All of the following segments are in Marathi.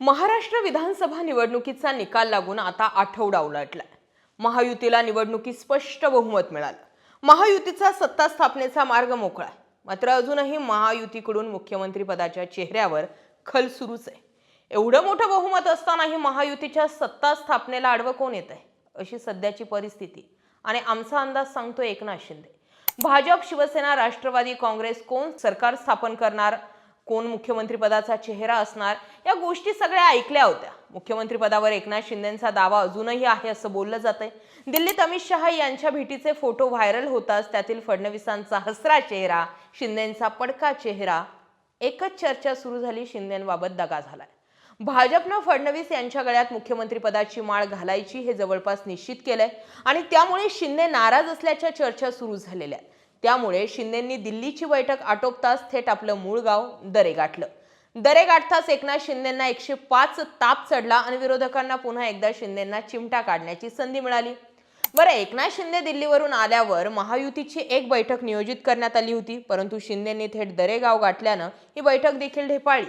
महाराष्ट्र विधानसभा निवडणुकीचा निकाल लागून आता आठवडा उलटलाय. महायुतीला निवडणुकीत स्पष्ट बहुमत मिळालं. महायुतीचा सत्ता स्थापनेचा मार्ग मोकळा. आहे. मात्र अजूनही महायुतीकडून मुख्यमंत्री पदाच्या चेहऱ्यावर खल सुरूच आहे. एवढं मोठं बहुमत असतानाही महायुतीच्या सत्ता स्थापनेला आडवं कोण येत आहे अशी सध्याची परिस्थिती. आणि आमचा अंदाज सांगतो एकनाथ शिंदे. भाजप शिवसेना राष्ट्रवादी काँग्रेस कोण सरकार स्थापन करणार? कोण मुख्यमंत्रीपदाचा चेहरा असणार या गोष्टी सगळ्या ऐकल्या होत्या. मुख्यमंत्रीपदावर एकनाथ शिंदेचा दावा अजूनही आहे असं बोललं जातंय. दिल्लीत अमित शहा यांच्या भेटीचे फोटो व्हायरल होताच त्यातील फडणवीसांचा हसरा चेहरा शिंदेचा पडका चेहरा एकच चर्चा सुरू झाली शिंदेबाबत दगा झालाय. भाजपनं फडणवीस यांच्या गळ्यात मुख्यमंत्रीपदाची माळ घालायची हे जवळपास निश्चित केलंय आणि त्यामुळे शिंदे नाराज असल्याच्या चर्चा सुरू झालेल्या आहेत. त्यामुळे शिंदेंनी दिल्लीची बैठक आटोपताच थेट आपलं मूळ गाव दरे गाठलं. दरे गाठताच एकनाथ शिंदेंना एकशे पाच ताप चढला आणि विरोधकांना पुन्हा एकदा शिंदेंना चिमटा काढण्याची संधी मिळाली. बरं एकनाथ शिंदे दिल्लीवरून आल्यावर महायुतीची एक बैठक नियोजित करण्यात आली होती परंतु शिंदेंनी थेट दरेगाव गाठल्यानं ही बैठक देखील ढेपाळली.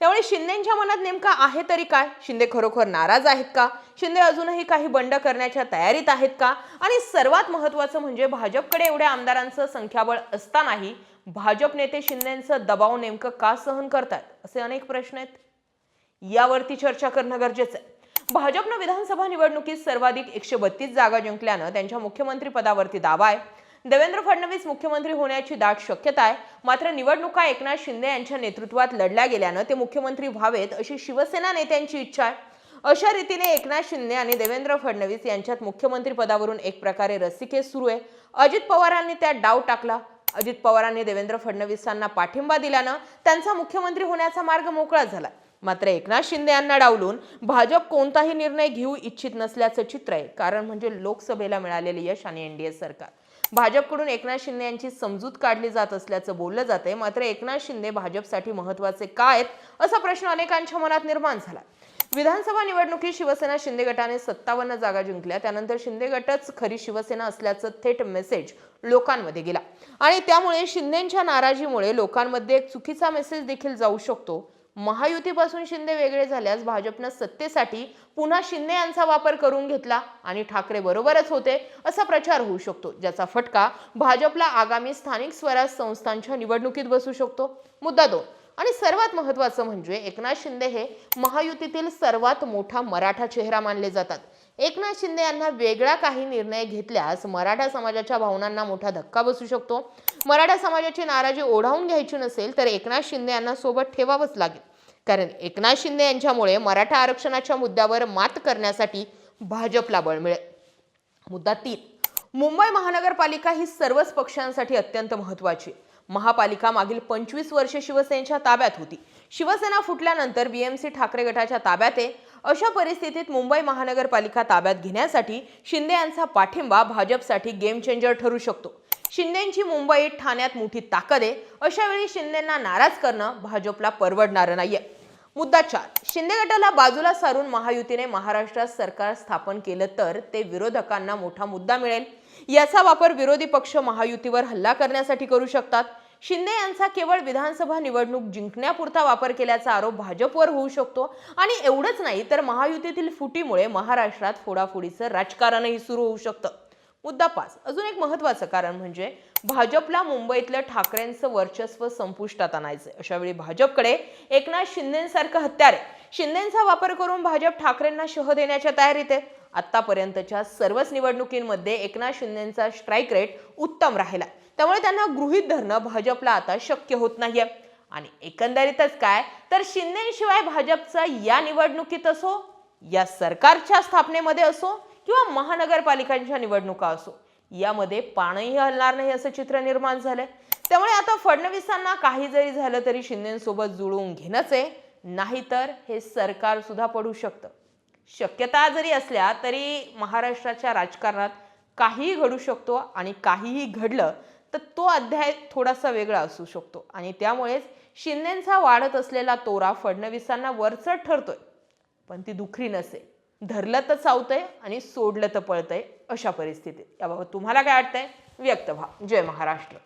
त्यामुळे शिंदेच्या मनात नेमका आहे तरी काय? शिंदे खरोखर नाराज आहेत का? शिंदे अजूनही काही बंड करण्याच्या तयारीत आहेत का? आणि सर्वात महत्त्वाचं म्हणजे भाजपकडे एवढ्या आमदारांचं संख्याबळ असतानाही भाजप नेते शिंदेचं दबाव नेमकं का सहन करतात? असे अनेक प्रश्न आहेत. यावरती चर्चा करणं गरजेचं आहे. भाजपनं विधानसभा निवडणुकीत सर्वाधिक एकशे बत्तीस जागा जिंकल्यानं त्यांच्या मुख्यमंत्री पदावरती दावा आहे. देवेंद्र फडणवीस मुख्यमंत्री होण्याची दाट शक्यता आहे. मात्र निवडणुका एकनाथ शिंदे यांच्या नेतृत्वात लढल्या गेल्यानं ते मुख्यमंत्री व्हावेत अशी शिवसेना नेत्यांची इच्छा आहे. अशा रीतीने एकनाथ शिंदे आणि देवेंद्र फडणवीस यांच्यात मुख्यमंत्री पदावरून एक प्रकारे रस्सीखेच सुरू आहे. अजित पवारांनी त्यात डाव टाकला. अजित पवारांनी देवेंद्र फडणवीसांना पाठिंबा दिल्यानं त्यांचा मुख्यमंत्री होण्याचा मार्ग मोकळा झाला. मात्र एकनाथ शिंदे यांना डावलून भाजप कोणताही निर्णय घेऊ इच्छित नसल्याचं चित्र आहे. कारण म्हणजे लोकसभेला मिळालेले यश आणि एनडीए सरकार. भाजपकडून एकनाथ शिंदे यांची समजूत काढली जात असल्याचं बोललं जाते मात्र एकनाथ शिंदे भाजपसाठी महत्त्वाचे का आहेत असा प्रश्न अनेकांच्या मनात निर्माण झाला. विधानसभा निवडणुकीत शिवसेना शिंदे गटाने सत्तावन्न जागा जिंकल्या. त्यानंतर शिंदे गटच खरी शिवसेना असल्याचं थेट मेसेज लोकांमध्ये गेला. आणि त्यामुळे शिंदेच्या नाराजीमुळे लोकांमध्ये एक चुकीचा मेसेज देखील जाऊ शकतो. महायुतीपासून शिंदे वेगळे झाल्यास भाजपनं सत्तेसाठी पुन्हा शिंदे यांचा वापर करून घेतला आणि ठाकरे बरोबरच होते असा प्रचार होऊ शकतो ज्याचा फटका भाजपला आगामी स्थानिक स्वराज संस्थांच्या निवडणुकीत बसू शकतो. मुद्दा दोन आणि सर्वात महत्त्वाचं म्हणजे एकनाथ शिंदे हे महायुतीतील सर्वात मोठा मराठा चेहरा मानले जातात. एकनाथ शिंदे यांना वेगळा काही निर्णय घेतल्यास मराठा समाजाच्या भावनांना मोठा धक्का बसू शकतो. मराठा समाजाची नाराजी ओढावून घ्यायची नसेल तर एकनाथ शिंदे यांना सोबत ठेवावंच लागेल. कारण एकनाथ शिंदे यांच्यामुळे मराठा आरक्षणाच्या मुद्द्यावर मात करण्यासाठी भाजपला बळ मिळेल. मुद्दा तीन. मुंबई महानगरपालिका ही सर्वच पक्षांसाठी अत्यंत महत्वाची महापालिका मागील पंचवीस वर्षे शिवसेनेच्या ताब्यात होती. शिवसेना फुटल्यानंतर बीएमसी ठाकरे गटाच्या ताब्यात आहे. अशा परिस्थितीत मुंबई महानगरपालिका ताब्यात घेण्यासाठी शिंदे यांचा पाठिंबा भाजपसाठी गेम चेंजर ठरू शकतो. शिंदेची मुंबईत ठाण्यात मोठी ताकद आहे. अशावेळी शिंदेंना नाराज करणं भाजपला परवडणारं नाहीये. मुद्दा चार. शिंदे गटाला बाजूला सारून महायुतीने महाराष्ट्रात सरकार स्थापन केलं तर ते विरोधकांना मोठा मुद्दा मिळेल. याचा वापर विरोधी पक्ष महायुतीवर हल्ला करण्यासाठी करू शकतात. शिंदे यांचा केवळ विधानसभा निवडणूक जिंकण्यापुरता वापर केल्याचा आरोप भाजपवर होऊ शकतो. आणि एवढंच नाही तर महायुतीतील फुटीमुळे महाराष्ट्रात फोडाफोडीचं राजकारणही सुरू होऊ शकतं. मुद्दा पाच. अजून एक महत्वाचं कारण म्हणजे भाजपला मुंबईतलं ठाकरेंचं वर्चस्व संपुष्टात आणायचं अशावेळी भाजपकडे एकनाथ शिंदेसारखं हत्यार आहे. शिंदेचा वापर करून भाजप ठाकरेंना शह देण्याच्या तयारीत आहे. आतापर्यंतच्या सर्वच निवडणुकींमध्ये एकनाथ शिंदेचा स्ट्राईक रेट उत्तम राहिला. त्यामुळे त्यांना गृहीत धरणं भाजपला आता शक्य होत नाहीये. आणि एकंदरीतच काय? तर शिंदेशिवाय भाजपचा या निवडणुकीत असो या सरकारच्या स्थापनेमध्ये असो किंवा महानगरपालिकांच्या निवडणुका असो यामध्ये पाणही हलणार नाही असं चित्र निर्माण झालंय. त्यामुळे आता फडणवीसांना काही जरी झालं तरी शिंदेसोबत जुळवून घेणंच आहे नाहीतर हे सरकार सुद्धा पडू शकतं. शक्यता जरी असल्या तरी महाराष्ट्राच्या राजकारणात काहीही घडू शकतो आणि काहीही घडलं तर तो अध्याय थोडासा वेगळा असू शकतो आणि त्यामुळेच शिंदेंचा वाढत असलेला तोरा फडणवीसांना वरचढ ठरतोय. पण ती दुखरी नसे. धरलं तर चावतंय आणि सोडलं तर पळतंय. अशा परिस्थितीत याबाबत तुम्हाला काय वाटतंय? व्यक्त व्हा. जय महाराष्ट्र.